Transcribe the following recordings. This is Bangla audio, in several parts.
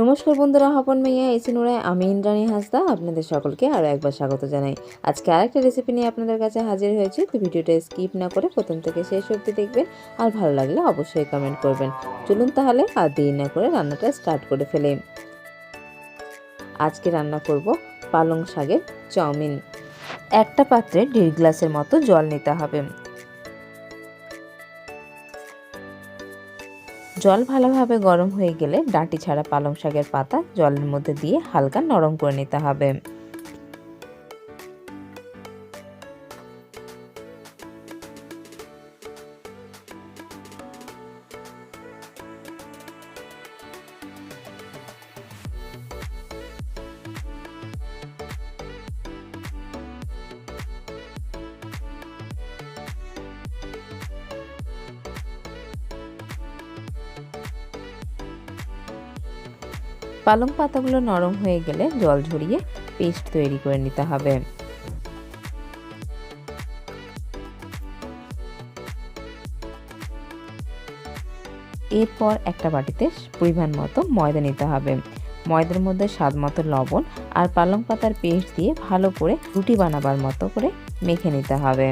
নমস্কার বন্ধুরা, হপন মাইয়া এসি নোড়ায় আমি ইন্দ্রাণী হাসদা, আপনাদের সকলকে আরও একবার স্বাগত জানাই। আজকে আরেকটা রেসিপি নিয়ে আপনাদের কাছে হাজির হয়েছি, তো ভিডিওটা স্কিপ না করে প্রথম থেকে শেষ অবধি দেখবেন, আর ভালো লাগলে অবশ্যই কমেন্ট করবেন। চলুন তাহলে আর দেরি না করে রান্নাটা স্টার্ট করে ফেলে। আজকে রান্না করব পালং শাকের চাউমিন। একটা পাত্রে দেড় গ্লাসের মতো জল নিতে হবে। জল ভালোভাবে গরম হয়ে গেলে ডাঁটি ছাড়া পালং শাকের পাতা জলের মধ্যে দিয়ে হালকা নরম করে নিতে হবে। পালং পাতাগুলো নরম হয়ে গেলে জল ঝরিয়ে পেস্ট তৈরি করে নিতে হবে। এরপর একটা বাটিতে পরিমাণ মতো ময়দা নিতে হবে। ময়দার মধ্যে স্বাদ মতো লবণ আর পালং পাতার পেস্ট দিয়ে ভালো করে রুটি বানাবার মতো করে মেখে নিতে হবে।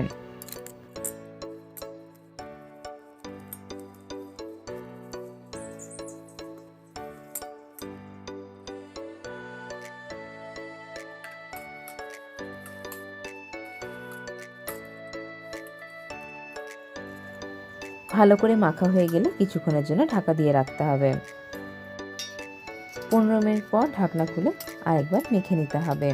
ভালো করে মাখা হয়ে গেলে কিছুক্ষণের জন্য ঢাকা দিয়ে রাখতে হবে। পনেরো মিনিট পর ঢাকনা খুলে আরেকবার মেখে নিতে হবে।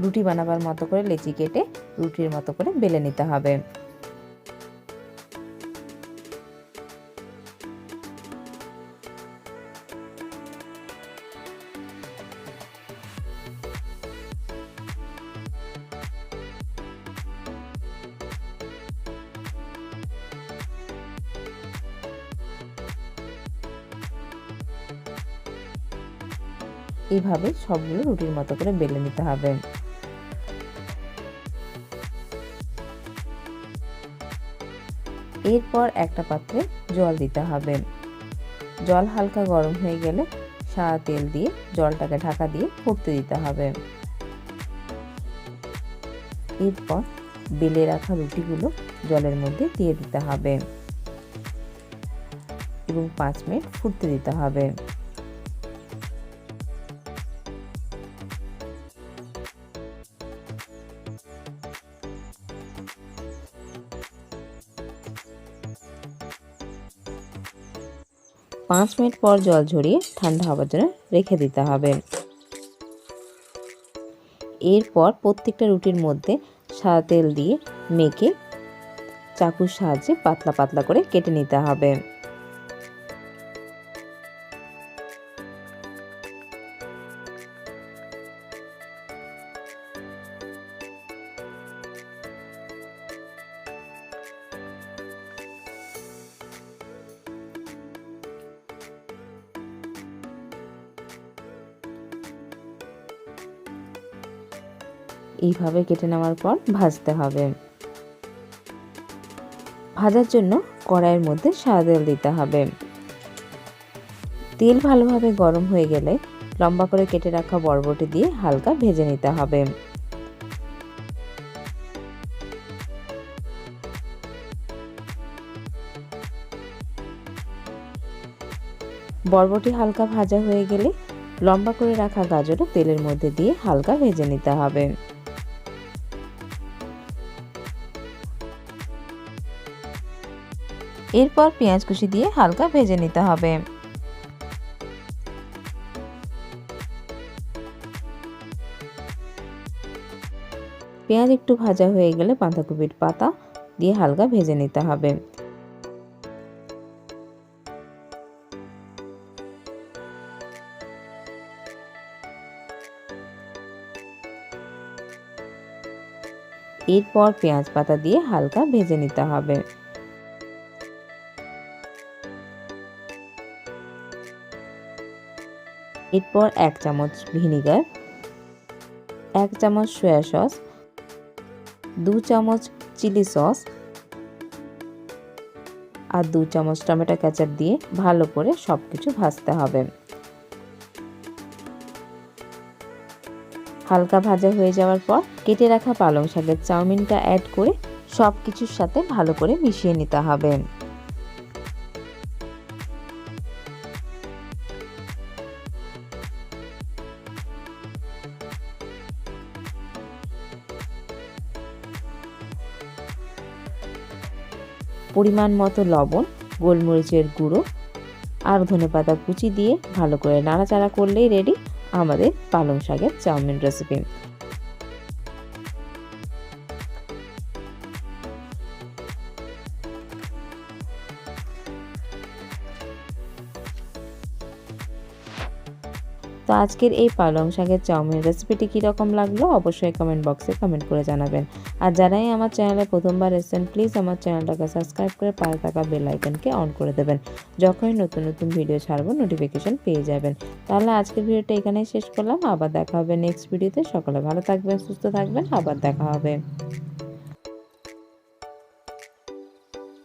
রুটি বানাবার মতো করে লেচি কেটে রুটির মতো করে বেলে নিতে হবে। এইভাবে সবগুলো রুটির মতো করে বেলে নিতে হবে। এরপর একটা পাত্রে জল দিতে হবে। জল হালকা গরম হয়ে গেলে সাদা তেল দিয়ে জলটাকে ঢাকা দিয়ে ফুটতে দিতে হবে। এরপর বেলে রাখা রুটিগুলো জলের মধ্যে দিয়ে দিতে হবে। এবং পাঁচ মিনিট ফুটতে দিতে হবে। পাঁচ মিনিট পর জল ঝরিয়ে ঠান্ডা হওয়ার জন্য রেখে দিতে হবে। এরপর প্রত্যেকটা রুটির মধ্যে সাদা তেল দিয়ে মেখে চাকুর সাহায্যে পাতলা পাতলা করে কেটে নিতে হবে। এইভাবে কেটে নেওয়ার পর ভাজতে হবে। ভাজার জন্য কড়াইয়ের মধ্যে সাদা তেল দিতে হবে। তেল ভালোভাবে গরম হয়ে গেলে লম্বা করে কেটে রাখা বরবটি দিয়ে হালকা ভেজে নিতে হবে। বরবটি হালকা ভাজা হয়ে গেলে লম্বা করে রাখা গাজরও তেলের মধ্যে দিয়ে হালকা ভেজে নিতে হবে। এরপর পেঁয়াজ কুচি দিয়ে হালকা ভেজে নিতে হবে। পেঁয়াজ একটু ভাজা হয়ে গেলে বাঁধাকপির পাতা দিয়ে হালকা ভেজে নিতে হবে। এরপর পেঁয়াজ পাতা দিয়ে হালকা ভেজে নিতে হবে। এরপর এক চামচ ভিনিগার, এক চামচ সয়া সস দু চামচ চিলি সস আর দু চামচ টমেটো কেচাপ দিয়ে ভালো করে সব কিছু ভাজতে হবে। হালকা ভাজা হয়ে যাওয়ার পর কেটে রাখা পালং শাকের চাউমিনটা অ্যাড করে সব কিছুর সাথে ভালো করে মিশিয়ে নিতে হবে। পরিমাণ মতো লবণ, গোলমরিচের গুঁড়ো আর ধনেপাতা কুচি দিয়ে ভালো করে নাড়াচাড়া করলেই রেডি আমাদের পালং শাকের চাউমিন রেসিপি তো আজকের এই পালং শাকের চাউমিন রেসিপিটি কীরকম লাগল অবশ্যই কমেন্ট বক্সে কমেন্ট করে জানাবেন। আর যারাই আমার চ্যানেলে প্রথমবার এসেছেন প্লিজ আমার চ্যানেলটাকে সাবস্ক্রাইব করে পাশে থাকা বেল আইকনকে অন করে দেবেন। যখনই নতুন নতুন ভিডিও ছাড়বো নোটিফিকেশন পেয়ে যাবেন। তাহলে আজকের ভিডিওটা এখানেই শেষ করলাম। আবার দেখা হবে নেক্সট ভিডিওতে সকলে ভালো থাকবেন, সুস্থ থাকবেন। আবার দেখা হবে।